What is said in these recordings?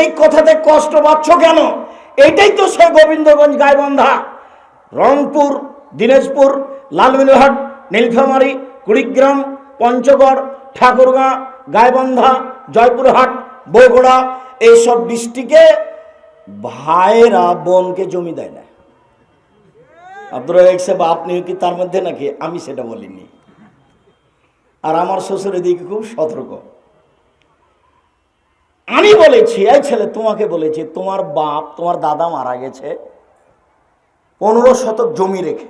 এই কথাতে কষ্ট পাচ্ছ কেন? এইটাই তো সে গোবিন্দগঞ্জ গাইবান্ধা। রংপুর, দিনাজপুর, লালমিনহাট, নীলফামারী, কুড়িগ্রাম, পঞ্চগড়, ঠাকুরগাঁ, গাইবান্ধা, জয়পুরহাট, বগুড়া, এইসব ডিস্ট্রিক্টে ভাইয়েরা বোনকে জমি দেয় না। আব্দুর রাজাক সাহেব, আপনি কি তার মধ্যে নাকি? আমি সেটা বলিনি। আর আমার শ্বশুর এদিকে খুব সতর্ক। আমি বলেছি, এই ছেলে তোমাকে বলেছি, তোমার বাপ, তোমার দাদা মারা গেছে পনেরো শতক জমি রেখে।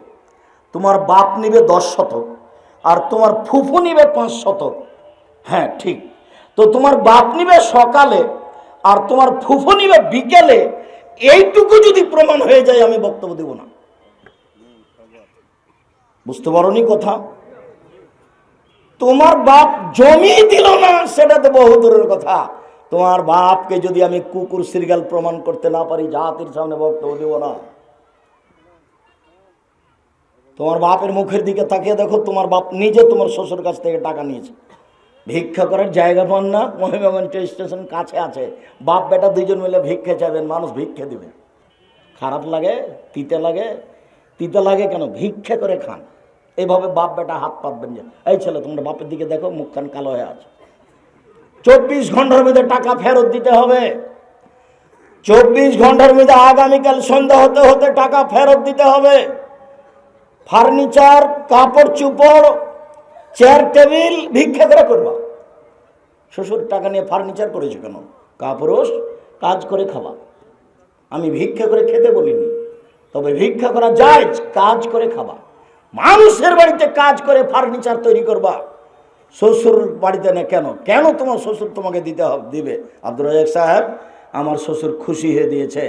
তোমার বাপ নিবে দশ শতক, আর তোমার ফুফু নিবে পাঁচ শতক। হ্যাঁ ঠিক। তো তোমার বাপ নিবে সকালে, আর তোমার ফুফু নিবে বিকেলে। এইটুকু যদি প্রমাণ হয়ে যায়, আমি বক্তব্য দেব না। বুঝতে পারোনি কথা? তোমার বাপ জমি দিল না, সেটা তো বহু দূরের কথা। তোমার বাপকে যদি আমি কুকুর সিরিয়াল প্রমাণ করতে না পারি, জাতির সামনে বক্তব্য দেব না। তোমার বাপের মুখের দিকে তাকিয়ে দেখো, তোমার বাপ নিজে তোমার শ্বশুর কাছ থেকে টাকা নিয়েছে। ভিক্ষা করার জায়গা পান না মহিমাগঞ্জ স্টেশন কাছে আছে। বাপ, বেটা দুইজন মিলে ভিক্ষা চাইবেন, মানুষ ভিক্ষা দিবে। খারাপ লাগে, তিতে লাগে। তিতে লাগে কেন? ভিক্ষা করে খান। এইভাবে বাপ, বেটা হাত পাতবেন যে, এই ছেলে, তোমরা বাপের দিকে দেখো, মুখখান কালো হয়ে আছে। চব্বিশ ঘণ্টার মধ্যে টাকা ফেরত দিতে হবে। চব্বিশ ঘণ্টার মধ্যে আগামীকাল সন্ধ্যা হতে হতে টাকা ফেরত দিতে হবে। ফার্নিচার, কাপড়, চুপড়, চেয়ার, টেবিল ভিক্ষা করে করবা। শ্বশুর টাকা নিয়ে ফার্নিচার করেছে কেন? কাপড়স কাজ করে খাওয়া আমি ভিক্ষা করে খেতে বলিনি, তবে ভিক্ষা করা যায়, কাজ করে খাবা। মানুষের বাড়িতে কাজ করে ফার্নিচার তৈরি করবা। শ্বশুর বাড়িতে না কেন? কেন তোমার শ্বশুর তোমাকে দিতে হবে, দিবে? আব্দুর রাজাক সাহেব, আমার শ্বশুর খুশি হয়ে দিয়েছে।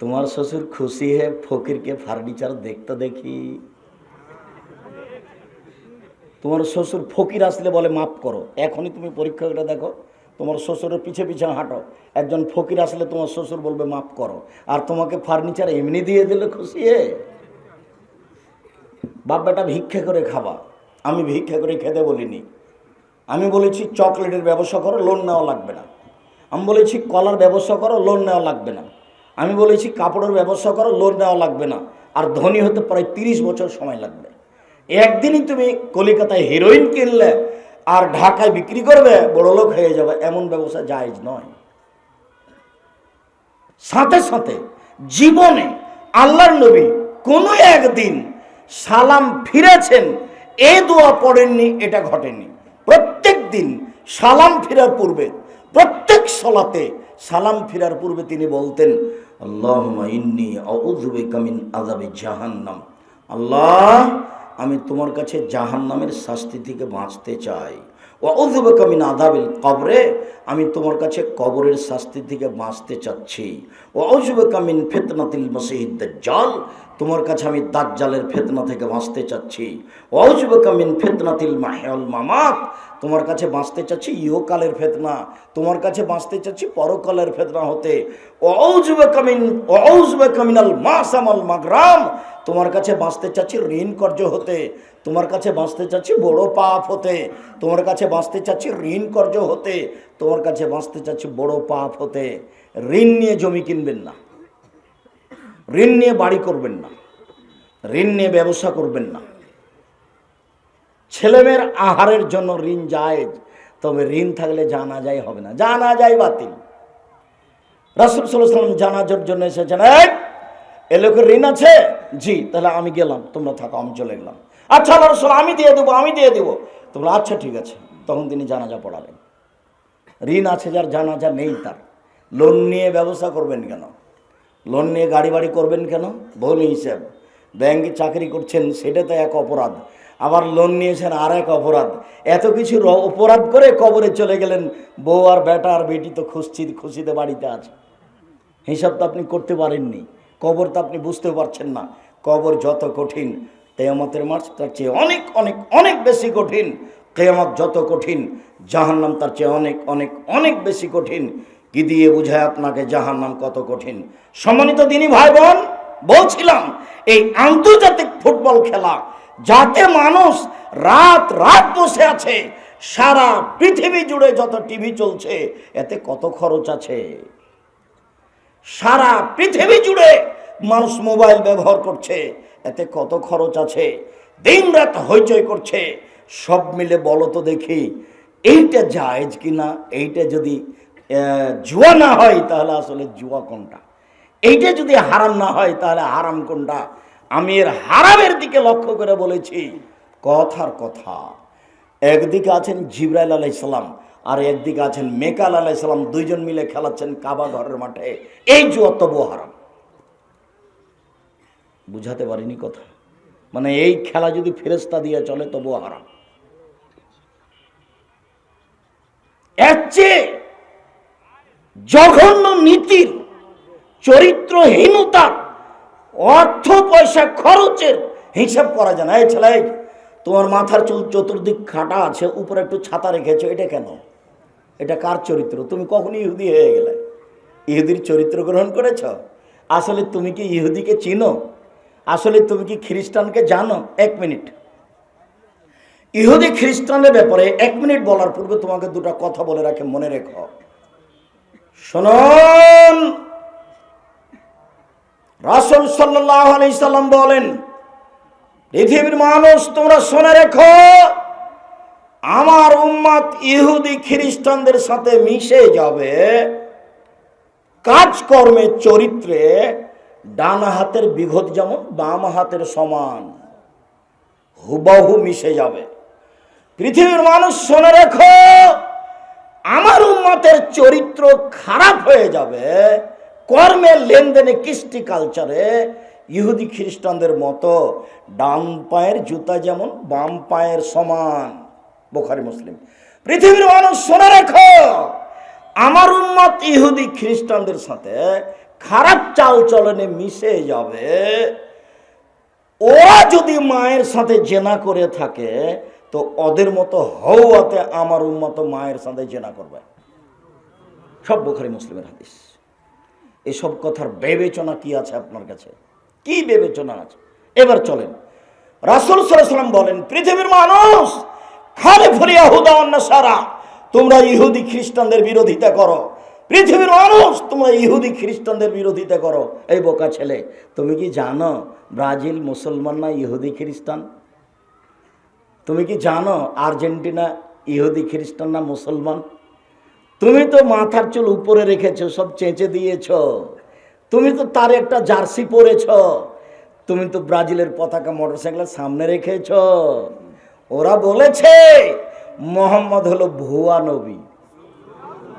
তোমার শ্বশুর খুশি হয়ে ফকিরকে ফার্নিচার দেখতে দেখি। তোমার শ্বশুর ফকির আসলে বলে, মাফ করো, এখনই তুমি পরীক্ষা করে দেখো, তোমার শ্বশুরের পিছে পিছে হাঁটো। একজন ফকির আসলে তোমার শ্বশুর বলবে, মাফ করো। আর তোমাকে ফার্নিচার এমনি দিয়ে দিলে খুশি হে বাপ বেটা ভিক্ষা করে খাবা। আমি ভিক্ষা করে খেতে বলিনি। আমি বলেছি চকলেটের ব্যবসা করো লোন নেওয়া লাগবে না। আমি বলেছি কলার ব্যবসা করো লোন নেওয়া লাগবে না। আমি বলেছি কাপড়ের ব্যবসা করো লোন নেওয়া লাগবে না। আর ধনী হতে প্রায় তিরিশ বছর সময় লাগবে। একদিনই তুমি কলিকাতায় হিরোইন কিনলে আর ঢাকায় বিক্রি করবে, বড় লোক হয়ে যাবে, এমন ব্যবসা জায়েজ নয়। সাথে সাথে জীবনে আল্লাহর নবী কোনো একদিন সালাম ফিরেছেন, এ দোয়া পড়েননি, এটা ঘটেনি। দিন সালাম ফেরার পূর্বে, প্রত্যেক সলাতে সালাম ফেরার পূর্বে তিনি বলতেন আল্লাহ জাহান্নাম। আল্লাহ, আমি তোমার কাছে জাহান্নামের শাস্তি থেকে বাঁচতে চাই। অউযুবিকা মিন আযাবিল কবরে, আমি তোমার কাছে কবরের শাস্তি থেকে বাঁচতে চাচ্ছি। অউযুবিকা মিন ফিতনাতিল দাজ্জাল, তোমার কাছে আমি দাজ্জালের ফেতনা থেকে বাঁচতে চাচ্ছি। অউযুবিকা মিন ফিতনাতিল মাহিয়াল মামাত, তোমার কাছে বাঁচতে চাচ্ছি ইহকালের ফেতনা, তোমার কাছে বাঁচতে চাচ্ছি পরকালের ফেতনা হতে। অউযুবিকা মিন অউযুবিকা মিনাল মাসামাল মাগরাম তোমার কাছে বাঁচতে চাচ্ছি ঋণ কর্য হতে। তোমার কাছে বাঁচতে চাচ্ছি বড় পাপ হতে। তোমার কাছে বাঁচতে চাচ্ছি ঋণ কর্য হতে। তোমার কাছে বাঁচতে চাচ্ছি বড় পাপ হতে। ঋণ নিয়ে জমি কিনবেন না। ঋণ নিয়ে বাড়ি করবেন না। ঋণ নিয়ে ব্যবসা করবেন না। ছেলেমেয়ের আহারের জন্য ঋণ যায়, তবে ঋণ থাকলে জানা যায় হবে না। জানা যায় বাতিল। রাসুল সাল্লাম জানাজার জন্য এসেছেন, এই এ লোকের ঋণ আছে? জি, তাহলে আমি গেলাম, তোমরা থাকো, আমি চলে গেলাম। আচ্ছা আল্লাহ রসুল, আমি দিয়ে দেবো, আমি দিয়ে দেবো। তোমরা আচ্ছা ঠিক আছে। তখন তিনি জানাজা পড়ালেন। ঋণ আছে যার, জানাজা নেই তার। লোন নিয়ে ব্যবসা করবেন কেন? লোন নিয়ে গাড়ি বাড়ি করবেন কেন? ভুল হিসেব। ব্যাংকে চাকরি করছেন, সেটা তো এক অপরাধ। আবার লোন নিয়েছেন, আর এক অপরাধ। এত কিছু অপরাধ করে কবরে চলে গেলেন। বউ আর বেটা আর বেটি তো খুশি খুশিতে বাড়িতে আছে। হিসাব তো আপনি করতে পারেননি। কবর তো আপনি বুঝতেও পারছেন না। কবর যত কঠিন, কেয়ামতের মাস তার চেয়ে অনেক অনেক অনেক বেশি কঠিন। কেয়ামত যত কঠিন, জাহান্নাম তার চেয়ে অনেক অনেক অনেক বেশি কঠিন। কি দিয়ে বুঝায় আপনাকে জাহান্নাম কত কঠিন? সম্মানিত দিনী ভাই বোন বলছিলাম, এই আন্তর্জাতিক ফুটবল খেলা, যাতে মানুষ রাত রাত বসে আছে, সারা পৃথিবী জুড়ে যত টিভি চলছে, এতে কত খরচ আছে? সারা পৃথিবী জুড়ে মানুষ মোবাইল ব্যবহার করছে, এতে কত খরচ আছে দিন রাত হইচই করছে, সব মিলে বলো তো দেখি, এইটা জায়েজ কিনা, এইটা যদি জুয়া না হয় তাহলে আসলে জুয়া কোনটা? এইটা যদি হারাম না হয় তাহলে হারাম কোনটা? আমি এর হারামের দিকে লক্ষ্য করে বলেছি, কথার কথা। একদিকে আছেন জিব্রাইল আলাইসালাম আর একদিকে আছেন মেকাল আলাইসালাম দুইজন মিলে খেলাচ্ছেন কাবা ঘরের মাঠে। এই জুয়া হারাম। বুঝাতে পারিনি কথা। মানে এই খেলা যদি ফেরেস্তা দিয়ে চলে তবু হারাম। জঘন্য নীতির, চরিত্রহীনতার, অর্থ পয়সা খরচের হিসাব করা যায় না। এই ছেলে, তোমার মাথার চুল চতুর্দিক খাটা আছে, উপরে একটু ছাতা রেখেছো, এটা কেন? এটা কার চরিত্র? তুমি কখনই ইহুদি হয়ে গেলে? ইহুদির চরিত্র গ্রহণ করেছ? আসলে তুমি কি ইহুদিকে চিনো? আসলে তুমি কি খ্রিস্টানকে জানো? এক মিনিট। ইহুদি খ্রিস্টানের ব্যাপারে এক মিনিট বলার পূর্বে তোমাকে দুটো কথা বলে রাখে, মনে রেখো। শুনুন। রাসুল সাল্লাহ আলি সাল্লাম বলেন, পৃথিবীর মানুষ তোমরা শুনে রেখো আমার উম্মাদ ইহুদি খ্রিস্টানদের সাথে মিশে যাবে, কাজকর্মে, চরিত্রে ডান হাতের বিঘত যেমন, বাম হাতের সমান, হুবাহু মিশে যাবে। পৃথিবীর মানুষ শুনে রেখো, আমার উম্মতের চরিত্র খারাপ হয়ে যাবে কর্মের লেনদেনে, কৃষ্টি কালচারে ইহুদি খ্রিস্টানদের মতো ডান পায়ের জুতা যেমন, বাম পায়ের সমান। বোখারি মুসলিম। পৃথিবীর মানুষ শুনে রেখো, আমার উন্মত ইহুদি খ্রিস্টানদের সাথে খারাপ চাল চলনে মিশে যাবে। ওরা যদি মায়ের সাথে জেনা করে থাকে, তো ওদের মতো হওয়াতে আমার উন্মত মায়ের সাথে জেনা করবে। সব বোখারি মুসলিমের হাদিস। এসব কথার বিবেচনা কি আছে আপনার কাছে? কি বিবেচনা আছে? এবার চলেন। রাসুল সাল্লাম বলেন, পৃথিবীর মানুষ খালে ফরিয়া হুদাওয়ান্ন সারা তোমরা ইহুদি খ্রিস্টানদের বিরোধিতা করো। পৃথিবীর মানুষ, তোমরা ইহুদি খ্রিস্টানদের বিরোধিতা করো। এই বোকা ছেলে, তুমি কি জানো ব্রাজিল মুসলমান না ইহুদি খ্রিস্টান? তুমি কি জানো আর্জেন্টিনা ইহুদি খ্রিস্টান না মুসলমান? তুমি তো মাথার চুল উপরে রেখেছো, সব চেঁচে দিয়েছ। তুমি তো তার একটা জার্সি পরেছ। তুমি তো ব্রাজিলের পতাকা মোটরসাইকেলের সামনে রেখেছ। ওরা বলেছে, মোহাম্মদ হলো ভুয়া নবী।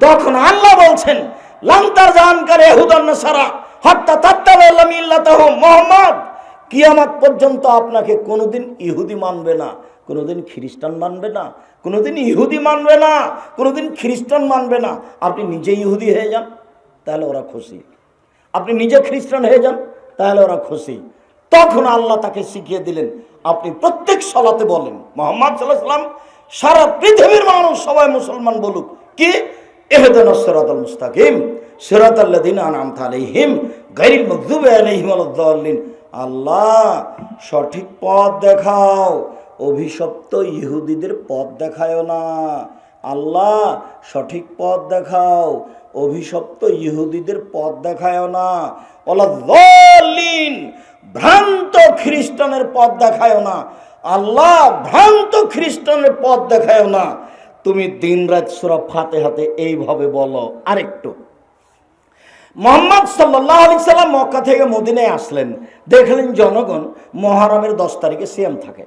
তখন আল্লাহ বলছেন লান্তার জাহানকার এহুদান্ন সারা হত্যা ইল্লাতাহ মোহাম্মদ। কিয়ামত পর্যন্ত আপনাকে কোনোদিন ইহুদি মানবে না, কোনোদিন খ্রিস্টান মানবে না, কোনোদিন ইহুদি মানবে না, কোনোদিন খ্রিস্টান মানবে না। আপনি নিজে ইহুদি হয়ে যান, তাহলে ওরা খুশি। আপনি নিজে খ্রিস্টান হয়ে যান, তাহলে ওরা খুশি। তখন আল্লাহ তাকে শিখিয়ে দিলেন আপনি প্রত্যেক সলাতে বলেন, মোহাম্মদ সাল্লাহ সাল্লাম সারা পৃথিবীর মানুষ সবাই মুসলমান বলুক। কি? এহদান সিরাতাল মুস্তাকিম সিরাতাল্লাযিনা আনআমতা আলাইহিম গায়রিল মাগদুবি আলাইহিম ওয়ালাদ-দাল্লিন আল্লাহ, সঠিক পথ দেখাও, অভিশপ্ত ইহুদিদের পথ দেখায়ও না। আল্লাহ, সঠিক পথ দেখাও, অভিশপ্ত ইহুদিদের পথ দেখায়ও না। ওয়ালাদ-দাল্লিন ভ্রান্ত খ্রিস্টানের পথ দেখায়ও না। আল্লাহ ভ্রান্ত খ্রিস্টানের পথ দেখায়ও না। তুমি দিন রাত সুরা ফাতে হাতে এইভাবে বলো আরেকটু। মোহাম্মদ সাল্লাহ আলি সাল্লাম মক্কা থেকে মদিনায় আসলেন। দেখলেন জনগণ মহারমের দশ তারিখে সিএম থাকে।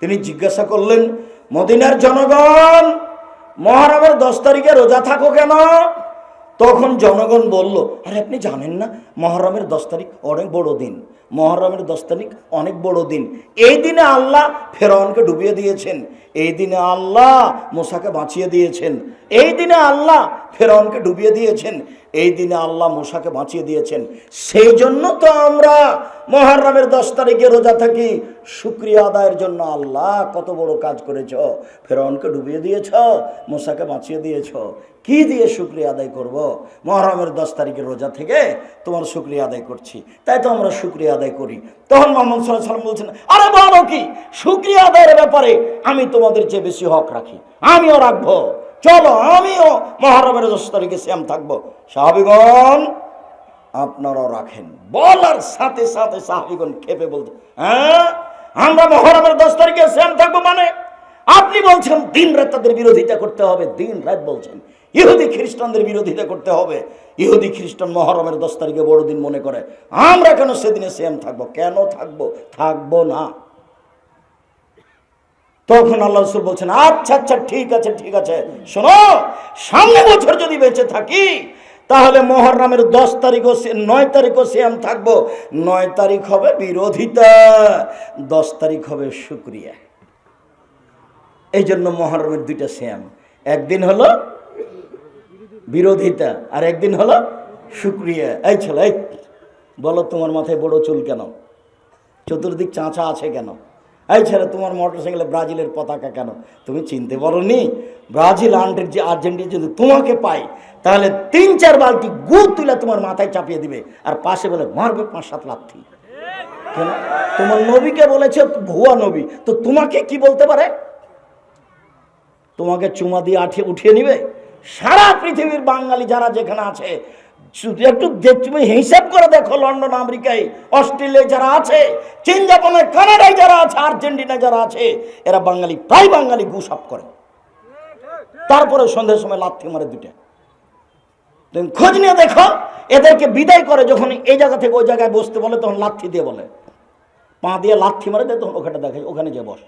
তিনি জিজ্ঞাসা করলেন, মদিনার জনগণ, মহারমের দশ তারিখে রোজা থাকো কেন? তখন জনগণ বলল, আরে আপনি জানেন না, মহরমের দশ তারিখ অনেক বড় দিন। মহরমের দশ তারিখ অনেক বড় দিন। এই দিনে আল্লাহ ফেরাউনকে ডুবিয়ে দিয়েছেন। এই দিনে আল্লাহ মোসাকে বাঁচিয়ে দিয়েছেন। এই দিনে আল্লাহ ফেরাউনকে ডুবিয়ে দিয়েছেন। এই দিনে আল্লাহ মোসাকে বাঁচিয়ে দিয়েছেন। সেই জন্য তো আমরা মহরমের দশ তারিখে রোজা থাকি। শুক্রিয়া আদায়ের জন্য আল্লাহ কত বড় কাজ করেছ। ফেরাউনকে ডুবিয়ে দিয়েছ, মোসাকে বাঁচিয়ে দিয়েছ। কি দিয়ে শুক্রিয়া আদায় করব? মহরমের দশ তারিখের রোজা থেকে তোমার শুক্রিয়া আদায় করছি। তাই তো আমরা শুক্রিয়া আদায় করি। তখন মোহাম্মদ সাল্লাহ সাল্লাম বলছেন, আরে বলো কি? শুক্রিয়া আদায়ের ব্যাপারে আমি তোমাদের চেয়ে বেশি হক রাখি। আমিও রাখব। চলো, আমিও মহরমের দশ তারিখে শ্যাম থাকব। সাহাবিগণ আপনারাও রাখেন। বলার সাথে সাথে সাহাবিগণ খেপে বলতে হ্যাঁ আমরা মহরমের দশ তারিখে শ্যাম থাকব মানে? আপনি বলছেন দিন রাত তাদের বিরোধিতা করতে হবে, দিন রাত বলছেন। ইহুদি খ্রিস্টানদের বিরোধিতা করতে হবে। ইহুদি খ্রিস্টান মহরমের দশ তারিখে বড়দিন মনে করে। আমরা কেন সেদিনে সেম থাকব? কেন থাকব? থাকব না। তখন আল্লাহ রসুল বলছেন আচ্ছা আচ্ছা ঠিক আছে ঠিক আছে। শোনো সামনে বছর যদি বেঁচে থাকি তাহলে মহরমের দশ তারিখও নয় তারিখও শ্যাম থাকব। নয় তারিখ হবে বিরোধিতা দশ তারিখ হবে শুক্রিয়া। এই জন্য মহরমের দুইটা শ্যাম একদিন হলো বিরোধিতা আর একদিন হলো শুক্রিয়া। এই ছেলে এই, বলো তোমার মাথায় বড় চুল কেন? চতুর্দিক চাঁচা আছে কেন? এই ছেলে, তোমার মোটর সাইকেলে ব্রাজিলের পতাকা কেন? তুমি চিনতে পারো নি ব্রাজিল আন্টের যে আর্জেন্টিনা যদি তোমাকে পাই তাহলে তিন, চার বালতি গু তুলে তোমার মাথায় চাপিয়ে দিবে, আর পাশে বলে মারবে পাঁচ, সাত লাথি। কেন? তোমার নবীকে বলেছে ভুয়া নবী। তো তোমাকে কি বলতে পারে? তোমাকে চুমা দিয়ে আঠিয়ে উঠিয়ে নিবে? সারা পৃথিবীর বাঙালি যারা যেখানে আছে শুধু একটু তুমি হিসাব করে দেখো লন্ডন, আমেরিকায় অস্ট্রেলিয়ায় যারা আছে, চীন, জাপানে, কানাডায় যারা আছে আর্জেন্টিনা যারা আছে, এরা বাঙালি, প্রায় বাঙালি গুসাপ করে। তারপরে সন্ধ্যের সময় লাথি মারে দুটা তুমি খোঁজ নিয়ে দেখো, এদেরকে বিদায় করে যখন এই জায়গা থেকে ওই জায়গায় বসতে বলে, তখন লাথি দিয়ে বলে। পা দিয়ে লাথি মারে দেয় তখন ওখানে দেখে ওখানে যে বস।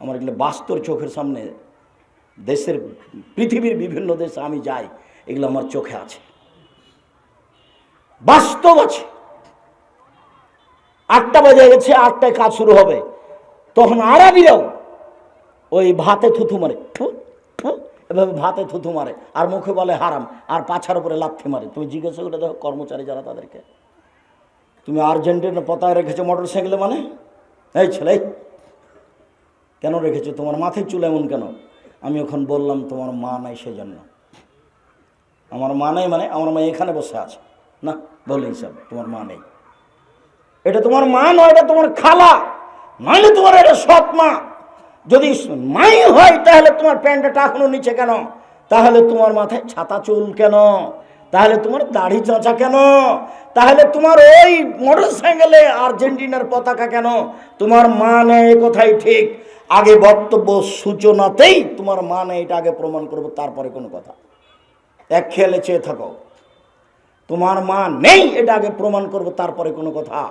আমার এগুলো বাস্তর চোখের সামনে দেশের পৃথিবীর বিভিন্ন দেশে আমি যাই। এগুলো আমার চোখে আছে। বাস্তব আছে। আটটা বাজে গেছে, আটটায় কাজ শুরু হবে। তখন আরবিরাও ওই ভাতে থুথু মারে। এভাবে ভাতে থুথু মারে। আর মুখে বলে হারাম, আর পাছার উপরে লাথি মারে। তুমি জিজ্ঞাসা করে দেখো কর্মচারী যারা তাদেরকে। তুমি আর্জেন্টিনা পতাকা রেখেছো মোটর সাইকেলে মানে? এই ছেলে কেন রেখেছো? তোমার মাথায় চুল এমন কেন? আমি ওখান বললাম তোমার মা নাই সেজন্য। আমার মা নেই মানে আমার মা এখানে বসে আছে। না বলে হিসাব তোমার মা নেই। এটা তোমার মা নয়, এটা তোমার খালা। নইলে তোমার এটা সৎ মা। যদি মাই হয়, তাহলে তোমার প্যান্টটা টাকানো নিচে কেন? তাহলে তোমার মাথায় ছাতা চুল কেন? তাহলে তোমার দাড়ি চাঁচা কেন? তাহলে তোমার ওই মোটর সাইকেলে আর্জেন্টিনার পতাকা কেন? তোমার মা নেই এ কথাই ঠিক। আগে বক্তব্য সূচনাতেই তোমার মা নেই, এটা আগে প্রমাণ করব, তারপরে কোনো কথা। এক খেয়ালে চেয়ে থাকো। তোমার মা নেই, এটা আগে প্রমাণ করব, তারপরে কোনো কথা।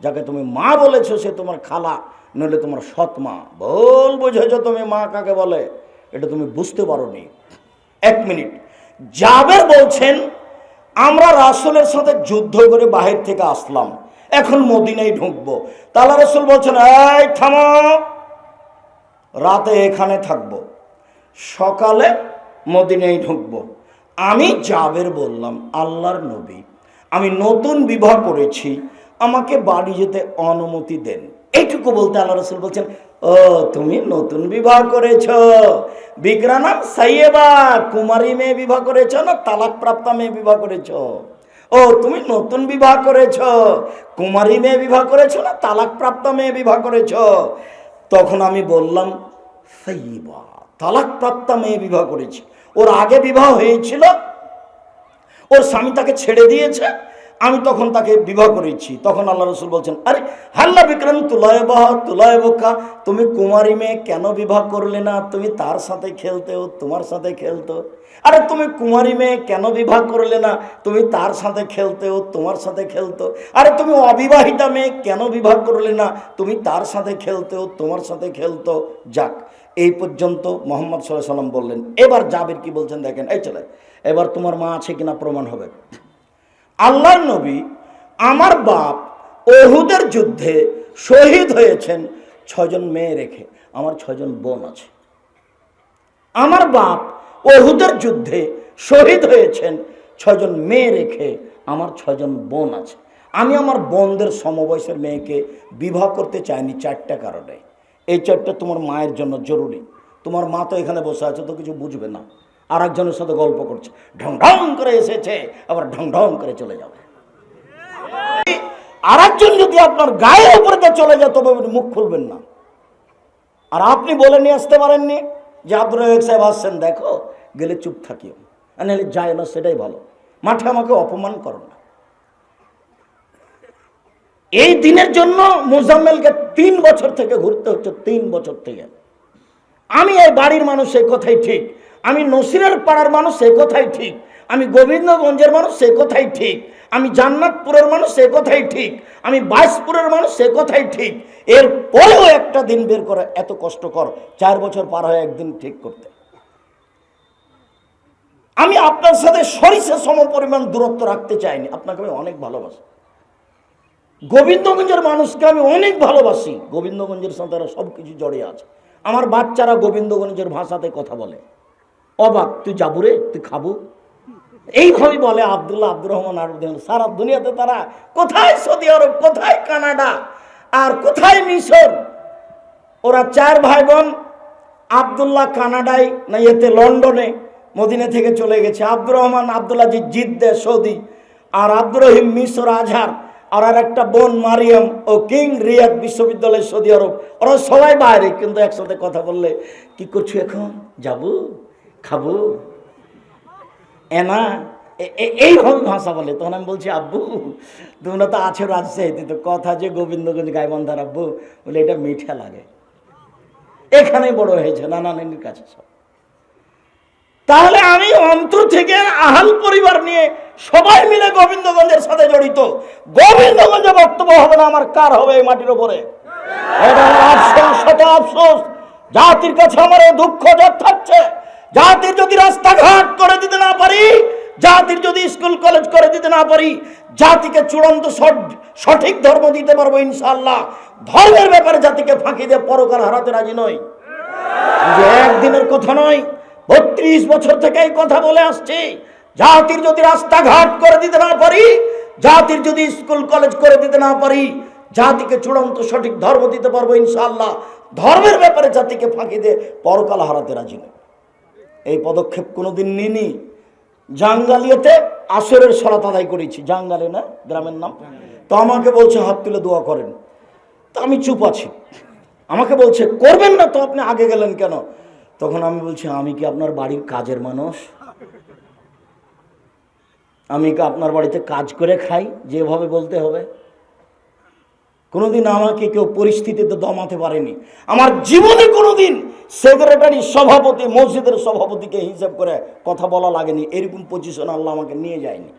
যাকে তুমি মা বলেছ, সে তোমার খালা, নইলে তোমার সৎ মা। বল বুঝেছ তুমি, মা কাকে বলে? এটা তুমি বুঝতে পারো নি এক মিনিট। জাবের বলছেন, আমরা রাসূলের সাথে যুদ্ধ করে বাহির থেকে আসলাম। এখন মদিনায় ঢুকবো। তাহলে রসুল বলছেন, এই, থামো। রাতে এখানে থাকব। সকালে মদিনায় ঢুকবো। আমি জাবের বললাম, আল্লাহর নবী, আমি নতুন বিবাহ করেছি, আমাকে বাড়ি যেতে অনুমতি দেন। এইটুকু বলতে আল্লাহ রসুল বলছেন, ও, তুমি নতুন বিবাহ করেছ। বিক্রানাম সাইয়েবা, কুমারী মেয়ে বিবাহ করেছ না তালাক প্রাপ্তা মেয়ে বিবাহ করেছ? ও, তুমি নতুন বিবাহ করেছ, কুমারী মেয়ে বিবাহ করেছ না তালাক প্রাপ্তা মেয়ে বিবাহ করেছ? তখন আমি বললাম সাইবা তালাক প্রাপ্তা মেয়ে বিবাহ করেছি। ওর আগে বিবাহ হয়েছিল, ওর স্বামী তাকে ছেড়ে দিয়েছে, আমি তখন তাকে বিবাহ করেছি। তখন আল্লাহ রসুল বলছেন, আরে, হাল্লা বিক্রম, তুলায় বাহ, তুলায় বোকা, তুমি কুমারী মেয়ে কেন বিবাহ করলে না? তুমি তার সাথে খেলতে ও তোমার সাথে খেলতো। আরে, তুমি কুমারী মেয়ে কেন বিবাহ করলে না? তুমি তার সাথে খেলতে ও তোমার সাথে খেলতো। আরে, তুমি অবিবাহিতা মেয়ে কেন বিবাহ করলে না? তুমি তার সাথে খেলতে ও তোমার সাথে খেলতো। যাক এই পর্যন্ত মোহাম্মদ সাল্লাহ সাল্লাম বললেন, এবার জাবের কি বলছেন দেখেন, এই চলে, এবার তোমার মা আছে কিনা প্রমাণ হবে। আল্লাহর নবী আমার বাপ ওহুদের যুদ্ধে শহীদ হয়েছেন ছজন মেয়ে রেখে, আমার ছজন বোন আছে। আমার বাপ ওহুদের যুদ্ধে শহীদ হয়েছেন ছজন মেয়ে রেখে, আমার ছজন বোন আছে। আমি আমার বোনদের সমবয়সের মেয়েকে বিবাহ করতে চাইনি চারটা কারণে। এই চারটা তোমার মায়ের জন্য জরুরি। তোমার মা তো এখানে বসে আছে, তো কিছু বুঝবে না। আর একজনের সাথে গল্প করছে। ঢং ঢং করে এসেছে, আবার ঢং ঢং করে চলে যাবে। আর একজন যদি আপনার গায়ের উপরে চলে যায়, তবে মুখ খুলবেন না। আর আপনি বলে নিয়ে আসতে পারেননি যে আব্দুল রহিক সাহেব আসছেন, দেখো, গেলে চুপ থাকিও। নাহলে যায় না, সেটাই ভালো। মাঠে আমাকে অপমান করো না। এই দিনের জন্য মোজাম্মেলকে তিন বছর থেকে ঘুরতে হচ্ছে, তিন বছর থেকে। আমি এই বাড়ির মানুষ এই কথাই ঠিক। আমি নসিরের পাড়ার মানুষ এই কথাই ঠিক। আমি গোবিন্দগঞ্জের মানুষ সে কথাই ঠিক। আমি জান্নাতপুরের মানুষ সে কথাই ঠিক। আমি বাইশপুরের মানুষ সে কথাই ঠিক। এর পরেও একটা দিন বের করে এত কষ্টকর, চার বছর পার হয় একদিন ঠিক করতে। আমি আপনার সাথে সরিষা সম পরিমাণ দূরত্ব রাখতে চাইনি। আপনাকে আমি অনেক ভালোবাসি। গোবিন্দগঞ্জের মানুষকে আমি অনেক ভালোবাসি। গোবিন্দগঞ্জের সাথে তারা সব কিছু জড়িয়ে আছে। আমার বাচ্চারা গোবিন্দগঞ্জের ভাষাতে কথা বলে। অবাক, তুই যাব রে? তুই খাব? এইভাবে বলে আবদুল্লাহ আব্দুর রহমান আরুদ্দিন সারা দুনিয়াতে তারা, কোথায় সৌদি আরব? কোথায় কানাডা? আর কোথায় মিশর? ওরা চার ভাই বোন আবদুল্লাহ কানাডায়, না ইয়েতে, লন্ডনে, মদিনা থেকে চলে গেছে। আব্দুর রহমান, আবদুল্লাহ জি জিদ্দে সৌদি, আর আব্দুর রহিম মিশর আজহার। আর আর একটা বোন মারিয়াম ও কিং রিয়াদ বিশ্ববিদ্যালয় সৌদি আরব। ওরা সবাই বাইরে, কিন্তু একসাথে কথা বললে, কি করছ এখন? যাব? খাব? এনা, এ- এ- এইভাবে ভাষা বলে। তখন আমি বলছি, আব্বু, তোমরা তো আছো রাজশাহীতে, তো কথা যে গোবিন্দগঞ্জ গাইবান্ধার আব্বু বলে এটা মিঠা লাগে। এখানেই বড় হয়েছে, নানা নানির কাছে সব। তাহলে আমি অন্তর থেকে আহাল পরিবার নিয়ে সবাই মিলে গোবিন্দগঞ্জের সাথে জড়িত। গোবিন্দগঞ্জে বক্তব্য হবে না, আমার কার হবে এই মাটির এটা আফসোস জাতির কাছে আমার দুঃখ থাকছে জাতির যদি রাস্তাঘাট করে দিতে না পারি, জাতির যদি স্কুল, কলেজ করে দিতে না পারি, জাতিকে চূড়ান্ত সঠিক ধর্ম দিতে পারব ইনশাল্লাহ ধর্মের ব্যাপারে জাতিকে ফাঁকি দিয়ে পরকার হারাতে রাজি নয় একদিনের কথা নয়, বত্রিশ বছর থেকে এই কথা বলে আসছি। জাতির যদি রাস্তাঘাট করে দিতে না পারি, জাতির যদি স্কুল, কলেজ করে দিতে না পারি, জাতিকে চূড়ান্ত সঠিক ধর্ম দিতে পারব ইনশাআল্লাহ। ধর্মের ব্যাপারে জাতিকে ফাঁকি দিয়ে পরকাল হারাতে রাজি নয় এই পদক্ষেপ কোনোদিন নিনি জাঙ্গালিয়াতে আসরের সলাত আদায় করেছি। জাঙ্গালে না, গ্রামের নাম। তো আমাকে বলছে, হাত তুলে দোয়া করেন। তা আমি চুপ আছি। আমাকে বলছে, করবেন না তো, আপনি আগে গেলেন কেন? তখন আমি বলছি, আমি কি আপনার বাড়ির কাজের মানুষ? আমি আপনার বাড়িতে কাজ করে খাই, যেভাবে বলতে হবে। কোনোদিন আমাকে কেউ পরিস্থিতিতে দমাতে পারেনি। আমার জীবনে কোনোদিন সেক্রেটারি সভাপতি, মসজিদের সভাপতিকে হিসাব করে কথা বলা লাগেনি। এরকম পজিশন আল্লাহ আমাকে নিয়ে যায়নি।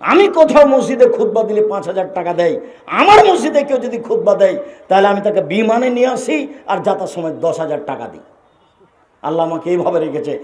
আমি কোথাও মসজিদে খুতবা দিলে পাঁচ হাজার টাকা দেয়। আমার মসজিদে কেউ যদি খুতবা দেয়, তাহলে আমি তাকে বিমানে নিয়ে আসি আর যাতার সময় দশ হাজার টাকা দিই। আল্লাহ আমাকে এইভাবে রেখেছে।